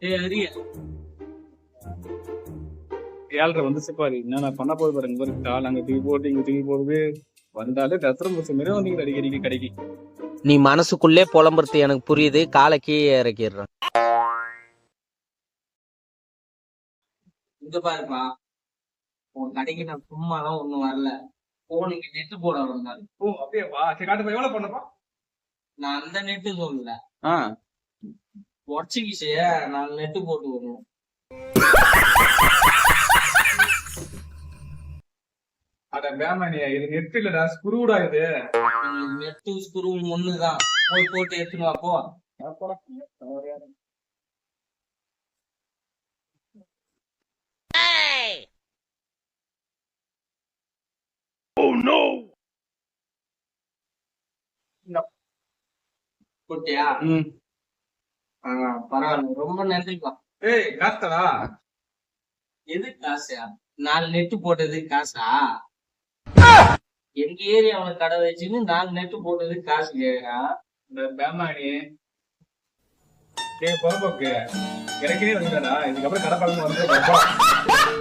ஏய் அரிய ஏழ்ரை வந்து பாரு. என்ன நான் பண்ண போது பாருங்க பாரு கால் அங்க தூக்கி போட்டு இங்க தூக்கி போடுது. வந்தாலே தத்திரம் பஸ் மாரி வந்தீங்க அடிக்கடிக்கு கடைக்கு. நீ மனசுக்குள்ளே புலம்புறது எனக்கு புரியுது. காலை கீழே இறக்கிடுறேன். இங்க பாருப்பா. உன் கடைக்கு நான் சும்மாலாம் ஒண்ணும் வரல. போனுக்கு நெட்டு போட வந்தாரு. ஓ அப்படியே? வா சரி காட்டு எவ்வளவு பண்ணப்பா? நான் அந்த நெட்டு சொல்லல. ஆ. உடச்சிக்கிச்சே நான் நெட்டு போட்டு வரணும் அட பேமானியா இது நெட் இல்லடா ஸ்குருடா இது. நெட்டு ஸ்க்ரூ ஒண்ணுதான். போய் போட்டு எடுத்துன்னு வா போ. போட்டியா? ம். பரவாயில்ல. ரொம்ப நன்றிப்பா. ஏய் காத்தடா. எது காசா? நாலு நெட்டு போட்டது காசா? எங்க ஏரியாவுல கடை வச்சுன்னு நாலு நெட்டு போட்டது காசு கேக்குறான் இந்த பேமானி. ஏய் பொறப்போக்கு எனக்கே வந்துடா இதுக்கப்புறம் கடை பழக்கம் வந்து